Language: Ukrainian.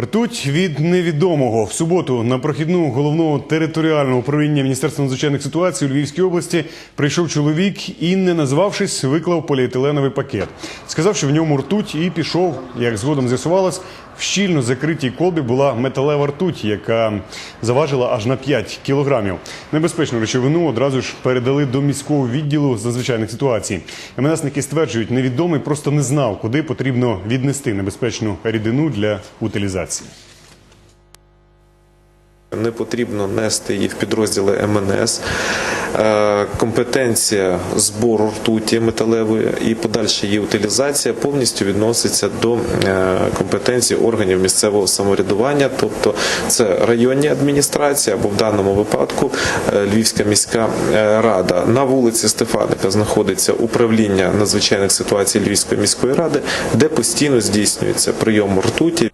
Ртуть від невідомого в суботу на прохідну головного територіального управління Міністерства надзвичайних ситуацій у Львівській області прийшов чоловік і, не назвавшись, виклав поліетиленовий пакет. Сказав, що в ньому ртуть, і пішов, як згодом з'ясувалось, в щільно закритій колбі була металева ртуть, яка заважила аж на 5 кілограмів. Небезпечну речовину одразу ж передали до міського відділу з надзвичайних ситуацій. МНСники стверджують, невідомий просто не знав, куди потрібно віднести небезпечну рідину для утилізації. Не потрібно нести її в підрозділи МНС. Е, Компетенція збору ртуті металевої і подальша її утилізація повністю відноситься до е, компетенції органів місцевого самоврядування, тобто це районні адміністрації або в даному випадку е, Львівська міська рада. На вулиці Стефаника знаходиться управління надзвичайних ситуацій Львівської міської ради, де постійно здійснюється прийом ртуті.